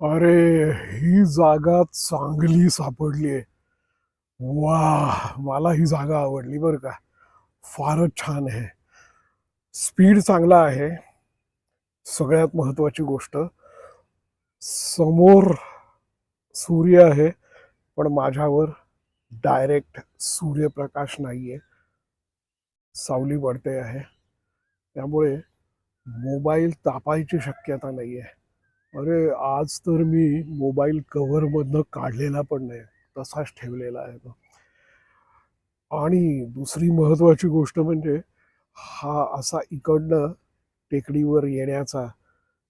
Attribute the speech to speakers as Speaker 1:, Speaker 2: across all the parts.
Speaker 1: अरे ही जागा चांगली सापडली आहे. वा मला ही जागा आवडली बरं का. फारच छान आहे. स्पीड चांगला आहे. सगळ्यात महत्वाची गोष्ट समोर सूर्य आहे पण माझ्यावर डायरेक्ट सूर्यप्रकाश नाही आहे सावली पडते आहे. त्यामुळे मोबाईल तापायची शक्यता नाही आहे अरे आज तर मी मोबाईल कव्हरमधनं काढलेला पण नाही. तसाच ठेवलेला आहे तो. आणि दुसरी महत्वाची गोष्ट म्हणजे हा असा इकडनं टेकडीवर येण्याचा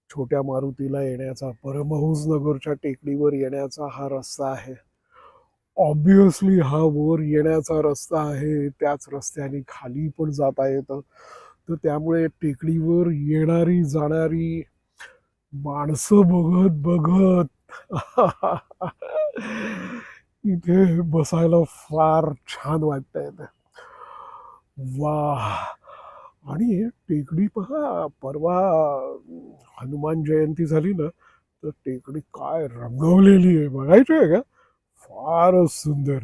Speaker 1: छोट्या मारुतीला येण्याचा परमहंस नगरच्या टेकडीवर येण्याचा हा रस्ता आहे. ऑब्विसली हा वर येण्याचा रस्ता आहे त्याच रस्त्याने खाली पण जाता येतं. तर त्यामुळे टेकडीवर येणारी जाणारी माणसं बघत बघत. इथे बसायला फार छान वाटत वा आणि टेकडी पहा परवा हनुमान जयंती झाली ना तर टेकडी काय रंगवलेली आहे बघायची आहे का? फारच सुंदर.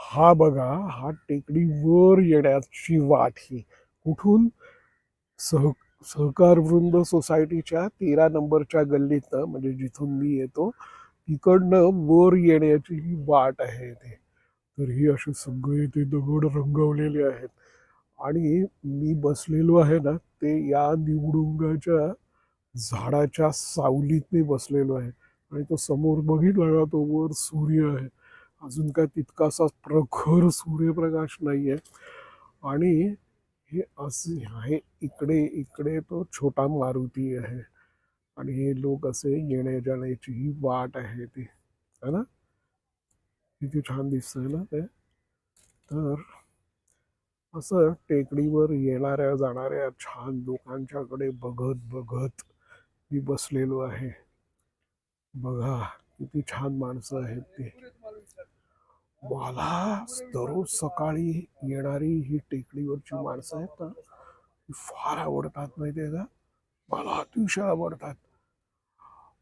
Speaker 1: हा बघा हा टेकडी वर येण्याची वाट ही. कुठून? सह सहकार वृंद सोसायटीच्या तेरा नंबरच्या गल्लीतनं म्हणजे जिथून मी येतो तिकडनं वर येण्याची ही वाट आहे इथे. तर ही असे सगळे ते दगड रंगवलेले आहेत. आणि मी बसलेलो आहे ना ते या निवडुंगाच्या झाडाच्या सावलीत मी बसलेलो आहे. आणि तो समोर बघितला तो वर सूर्य आहे. अजून काय तितकासा प्रखर सूर्यप्रकाश नाही आहे आणि हे असे आहे इकडे इकडे तो छोटा मारुती आहे आणि हे लोक असे येण्या जाण्याची ही वाट आहे ती है ना? किती छान दिसतंय ना ते? तर असं टेकडीवर येणाऱ्या जाणाऱ्या छान लोकांच्याकडे बघत बघत मी बसलेलो आहे. बघा किती छान माणसं आहेत ते. मला दररोज सकाळी येणारी ही टेकडीवरची माणसं आहेत ना फार आवडतात माहितीये का? मला अतिशय आवडतात.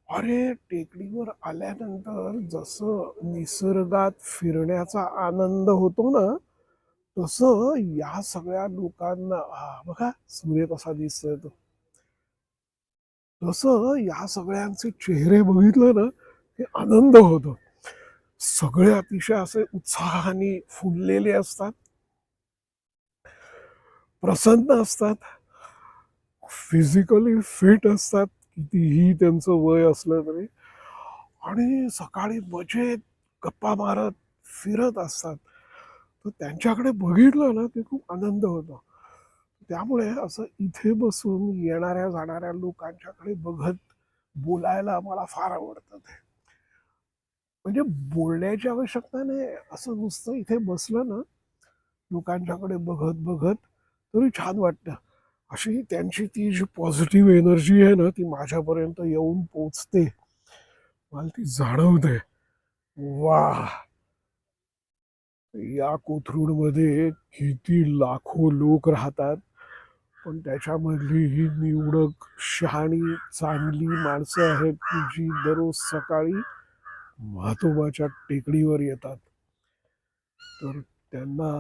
Speaker 1: अरे टेकडीवर आल्यानंतर जसं निसर्गात फिरण्याचा आनंद होतो ना तसं या सगळ्या लोकांना बघा सूर्य कसा दिसतोय तो. तसं या सगळ्यांचे चेहरे बघितलं ना की आनंद होतो. सगळे अतिशय असे उत्साहाने फुललेले असतात. प्रसन्न असतात. फिजिकली फिट असतात. कितीही त्यांचं वय असलं तरी. आणि सकाळी मजेत गप्पा मारत फिरत असतात. तर त्यांच्याकडे बघितलं ना की खूप आनंद होतो. त्यामुळे असं इथे बसून येणाऱ्या जाणाऱ्या लोकांच्याकडे बघत बोलायला मला फार आवडतं ते. म्हणजे बोलण्याची आवश्यकता नाही. असं नुसतं इथे बसलं ना लोकांच्याकडे बघत बघत तरी छान वाटतं. अशी त्यांची ती जी पॉझिटिव्ह एनर्जी आहे ना ती माझ्यापर्यंत येऊन पोचते. मला ती जाणवते. वा या कोथरूडमध्ये किती लाखो लोक राहतात पण त्याच्यामधली ही निवडक शहाणी चांगली माणसं आहेत की जी दररोज सकाळी म्हातोबाच्या टेकडीवर येतात. तर त्यांना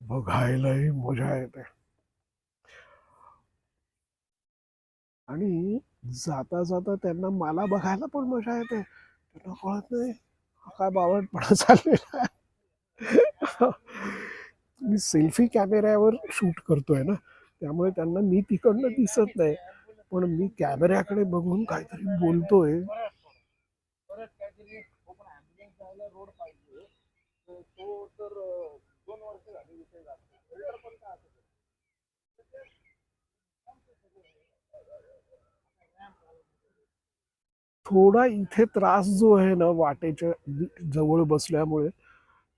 Speaker 1: बघायलाही मजा येते. आणि जाता जाता त्यांना मला बघायला पण मजा येते. त्यांना कळत नाही काय बावटपणा चाललेला आहे. मी सेल्फी कॅमेऱ्यावर शूट करतोय ना त्यामुळे त्यांना मी तिकडनं दिसत नाही. पण मी कॅमेऱ्याकडे बघून काहीतरी बोलतोय.
Speaker 2: चांगला रोड पाहिजे. तो तर दोन वर्ष झाली विषय जातो. पण काय असं म्हणजे
Speaker 1: थोडा इथे त्रास जो आहे ना वाटेच्या जवळ बसल्यामुळे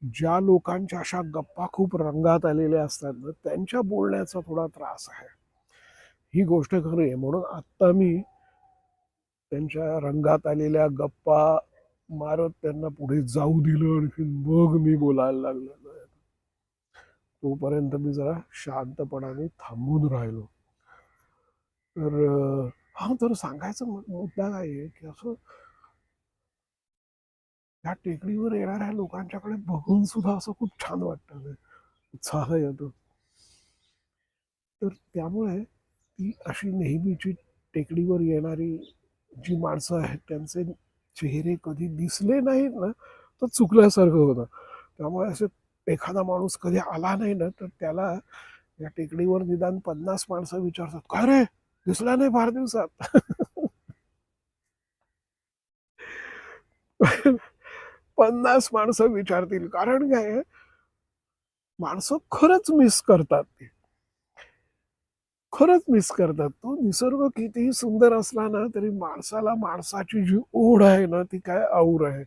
Speaker 1: ज्या लोकांच्या अशा गप्पा खूप रंगात आलेल्या असतात ना त्यांच्या बोलण्याचा थोडा त्रास आहे. ही गोष्ट खरी आहे. म्हणून आत्ता मी त्यांच्या रंगात आलेल्या गप्पा मारत त्यांना पुढे जाऊ दिलं आणखी मग मी बोलायला लागलेलो आहे तोपर्यंत मी जरा शांतपणाने थांबून राहिलो. तर हा तर सांगायचं मुद्दा काय आहे की असं या टेकडीवर येणाऱ्या लोकांच्याकडे बघून सुद्धा असं खूप छान वाटतं उत्साह येतो. तर त्यामुळे ती अशी नेहमीची टेकडीवर येणारी जी माणसं आहेत त्यांचे चेहरे कधी दिसले नाहीत ना तर चुकल्यासारखं होतं. त्यामुळे असे एखादा माणूस कधी आला नाही ना तर त्याला या टेकडीवर निदान पन्नास माणसं विचारतात काय रे? दिसला नाही फार दिवसात. पन्नास माणसं विचारतील कारण काय माणसं खरंच मिस करतात ते. खरंच मिस करतात. तो निसर्ग कितीही सुंदर असला ना तरी माणसाला माणसाची जी ओढ आहे ना ती काय आऊर आहे.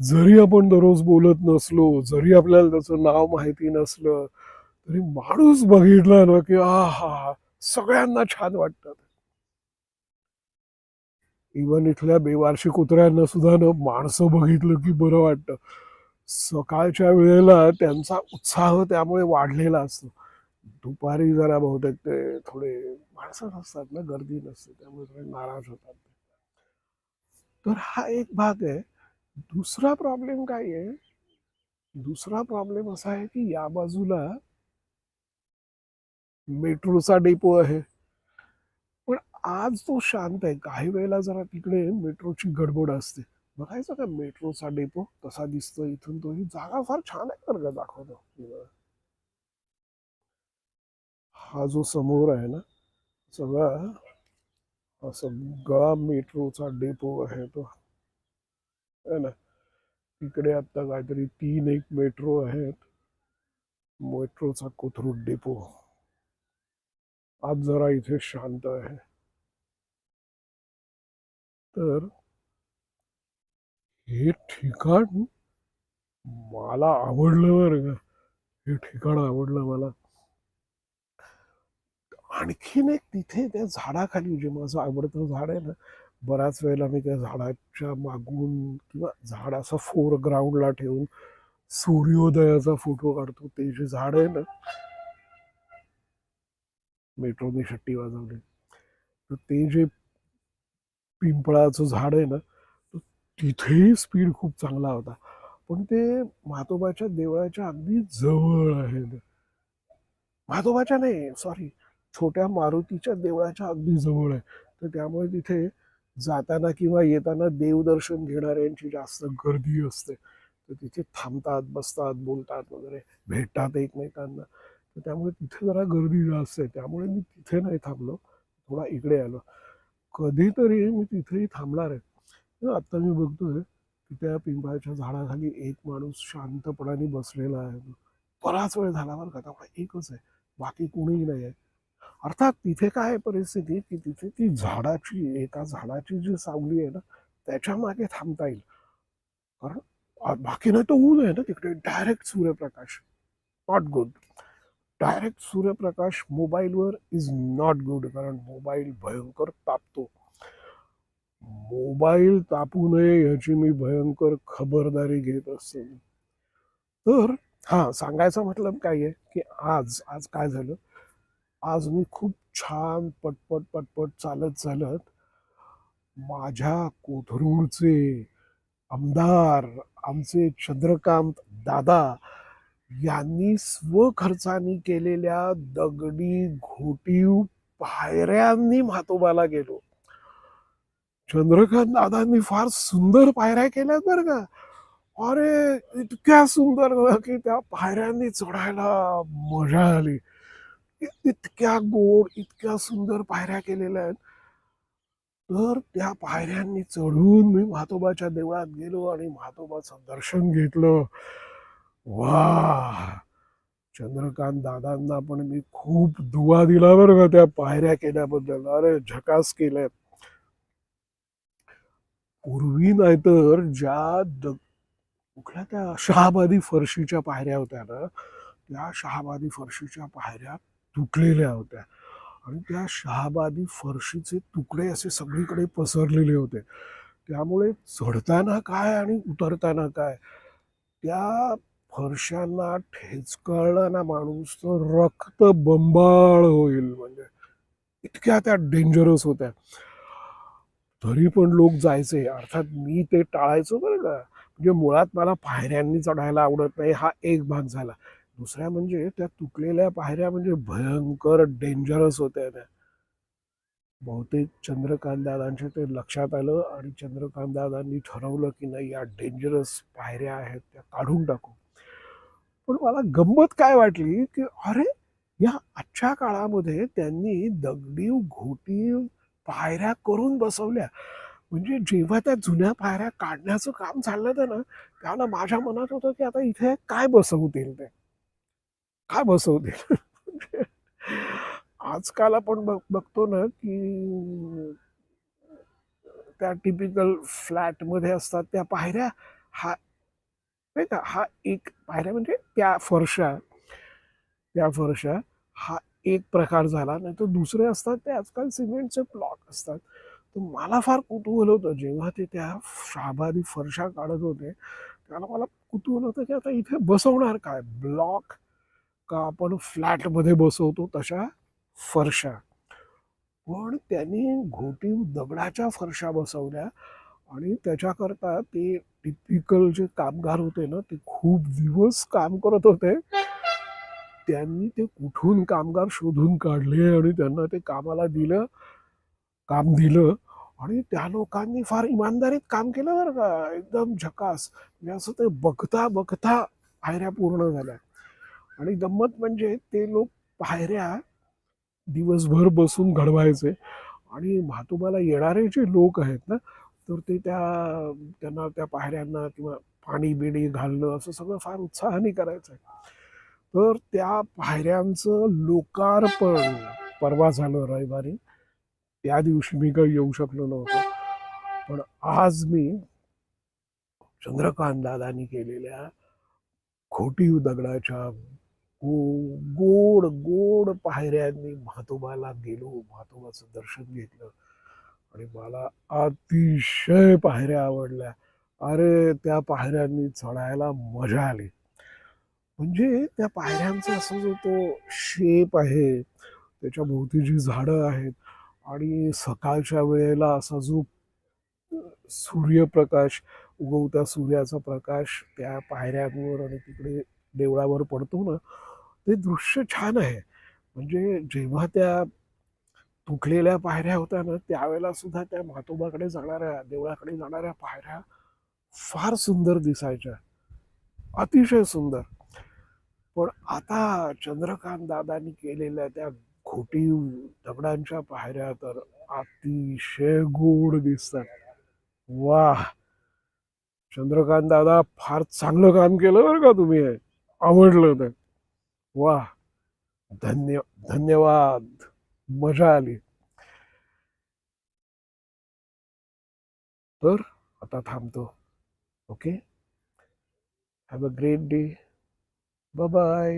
Speaker 1: जरी आपण दररोज बोलत नसलो जरी आपल्याला त्याचं नाव माहिती नसलं तरी माणूस बघितला ना की आ हा सगळ्यांना छान वाटतात इवन इथल्या बेवारशी कुत्र्यांना सुद्धा ना माणसं बघितलं की बरं वाटतं. सकाळच्या वेळेला त्यांचा उत्साह त्यामुळे वाढलेला असतो. दुपारी जरा बहुतेक ते थोडे माणसं नसतात ना गर्दी नसते त्यामुळे थोडे नाराज होतात तर हा एक भाग आहे. दुसरा प्रॉब्लेम काय आहे? दुसरा प्रॉब्लेम असा आहे की या बाजूला मेट्रोचा डेपो आहे. पण आज तो शांत आहे. काही वेळेला जरा तिकडे मेट्रोची गडबड असते. बघायचं का मेट्रोचा डेपो कसा दिसतो इथून तो? ही जागा फार छान आहे बरं का दाखवतो. हा जो समोर आहे ना सगळा हा सगळा मेट्रोचा डेपो आहे तो. है ना? तिकडे आता काहीतरी तीन एक मेट्रो आहेत. मेट्रोचा कोथरूड डेपो आज जरा इथे शांत आहे. तर हे ठिकाण मला आवडलं बरं का. हे ठिकाण आवडलं मला. आणखीन एक तिथे त्या झाडाखाली जे माझं आवडतं झाड आहे ना बऱ्याच वेळेला मी त्या झाडाच्या मागून किंवा झाड असं फोरग्राऊंडला ठेवून सूर्योदयाचा फोटो काढतो. ते जे झाड आहे ना मेट्रोने शट्टी वाजवली. तर ते जे पिंपळाचं झाड आहे ना तर तिथेही स्पीड खूप चांगला होता. पण ते म्हातोबाच्या देवळाच्या अगदी जवळ आहे. म्हातोबाच्या नाही सॉरी छोट्या मारुतीच्या देवळाच्या अगदी जवळ आहे. तर त्यामुळे तिथे जाताना किंवा येताना देवदर्शन घेणाऱ्यांची जास्त गर्दी असते. तर तिथे थांबतात बसतात बोलतात वगैरे भेटतात एकमेकांना. तर त्यामुळे तिथे जरा गर्दी जास्त आहे. त्यामुळे मी तिथे नाही थांबलो. थोडा इकडे आलो. कधीतरी मी तिथेही थांबणार आहे. आत्ता मी बघतोय की त्या पिंपळाच्या झाडाखाली एक माणूस शांतपणाने बसलेला आहे. बराच वेळ झाला बरं का. त्यामुळे एकच आहे. बाकी कोणीही नाही आहे. अर्थात तिथे काय आहे परिस्थिती की तिथे ती झाडाची एका झाडाची जी सावली आहे ना त्याच्यामागे थांबता येईल. कारण बाकी नाही तर ऊन आहे ना तिकडे. डायरेक्ट सूर्यप्रकाश. नॉट गुड डायरेक्ट सूर्यप्रकाश मोबाईलवर इज नॉट गुड कारण मोबाईल भयंकर तापतो. मोबाईल तापू नये याची मी भयंकर खबरदारी घेत असतो तर हा सांगायचं मतलब काय आहे की आज आज काय झालं? आज मी खूप छान पटपट पटपट चालत चालत माझ्या कोथरूडचे आमदार आमचे चंद्रकांत दादा यांनी स्वखर्चानी केलेल्या दगडी घोटीव पायऱ्यांनी म्हातोबाला गेलो. चंद्रकांत दादांनी फार सुंदर पायऱ्या केल्या बरं का. अरे इतक्या सुंदर की त्या पायऱ्यांनी चढायला मजा आली. इतक्या गोड इतक्या सुंदर पायऱ्या केलेल्या आहेत. तर त्या पायऱ्यांनी चढून मी म्हातोबाच्या देवळात गेलो आणि म्हातोबाचं दर्शन घेतलं. वा चंद्रकांत दादांना पण मी खूप दुवा दिला बरं का त्या पायऱ्या केल्याबद्दल. अरे झकास केल्या पूर्वी नाहीतर ज्या द कुठल्या त्या शहाबादी फरशीच्या पायऱ्या होत्या ना त्या शहाबादी फरशीच्या पायऱ्या तुटलेल्या होत्या. आणि त्या शहाबादी फरशीचे तुकडे असे सगळीकडे पसरलेले होते. त्यामुळे चढताना काय आणि उतरताना काय? त्या फरशांना ठेचकळला माणूस तर रक्त बंबाळ होईल. म्हणजे इतक्या त्या डेंजरस होत्या. तरी पण लोक जायचे. अर्थात मी ते टाळायचो बरं का? म्हणजे मुळात मला पायऱ्यांनी चढायला आवडत नाही. हा एक भाग झाला. दुसऱ्या म्हणजे त्या तुटलेल्या पायऱ्या म्हणजे भयंकर डेंजरस होत्या त्या. बहुतेक चंद्रकांतदादांचे ते लक्षात आलं आणि चंद्रकांत दादांनी ठरवलं की नाही या डेंजरस पायऱ्या आहेत त्या काढून टाकू. पण मला गंमत काय वाटली की अरे या आजच्या काळामध्ये त्यांनी दगडीव घोटीव पायऱ्या करून बसवल्या. म्हणजे जेव्हा त्या जुन्या पायऱ्या काढण्याचं काम चाललं होतं ना त्याला माझ्या मनात होतं की आता इथे काय बसवतील ते? काय बसवतील आजकाल आपण बघ बघतो ना की त्या टिपिकल फ्लॅटमध्ये असतात त्या पायऱ्या हा नाही का? हा एक पायऱ्या म्हणजे त्या फरशा त्या फरशा हा एक प्रकार झाला. नाही तर दुसरे असतात ते आजकाल सिमेंटचे प्लॉट असतात. तर मला फार कुतूहल होतं. जेव्हा ते त्या शाबादी फरशा काढत होते त्याला मला कुतूहल होतं की आता इथे बसवणार काय? ब्लॉक का आपण फ्लॅटमध्ये बसवतो तशा फरशा. पण त्यांनी घोटीव दगडाच्या फरशा बसवल्या आणि त्याच्याकरता ते टिपिकल जे कामगार होते ना ते खूप दिवस काम करत होते. त्यांनी ते कुठून कामगार शोधून काढले आणि त्यांना ते कामाला दिलं काम दिलं आणि त्या लोकांनी फार इमानदारीत काम केलं बरं का. एकदम झकास. म्हणजे असं ते बघता बघता पायऱ्या पूर्ण झाल्या. आणि गंमत म्हणजे ते लोक पायऱ्या दिवसभर बसून घडवायचे. आणि म्हातोबाला येणारे जे लोक आहेत ना तर ते त्या त्यांना त्या पायऱ्यांना किंवा पाणी बिणी घालणं असं सगळं फार उत्साहाने करायचं. आहे तर त्या पायऱ्यांचं लोकार्पण परवा झालं रविवारी. त्या दिवशी मी काही येऊ शकलो नव्हतो. पण आज मी चंद्रकांत दादानी केलेल्या खोटीव दगडाच्या गोड गोड पायऱ्यांनी महातोबाला गेलो. महातोबाचं दर्शन घेतलं. आणि मला अतिशय पायऱ्या आवडल्या. अरे त्या पायऱ्यांनी चढायला मजा आली. म्हणजे त्या पायऱ्यांचा असं जो तो शेप आहे त्याच्या भोवती जी झाडं आहेत आणि सकाळच्या वेळेला असा जो सूर्यप्रकाश उगवत्या सूर्याचा प्रकाश त्या पायऱ्यांवर आणि तिकडे देवळावर पडतो ना ते दृश्य छान आहे. म्हणजे जेव्हा त्या तुटलेल्या पायऱ्या होत्या ना त्यावेळेला सुद्धा त्या म्हातोबाकडे जाणाऱ्या देवळाकडे जाणाऱ्या पायऱ्या फार सुंदर दिसायच्या. अतिशय सुंदर. पण आता चंद्रकांत दादांनी केलेल्या त्या खोटी दगडांच्या पायऱ्या तर अतिशय गोड दिसतात. वा चंद्रकांत दादा फार चांगलं काम केलं बरं का तुम्ही आवडलं ते वा धन्य धन्यवाद मजा आली तर आता थांबतो okay have a great day bye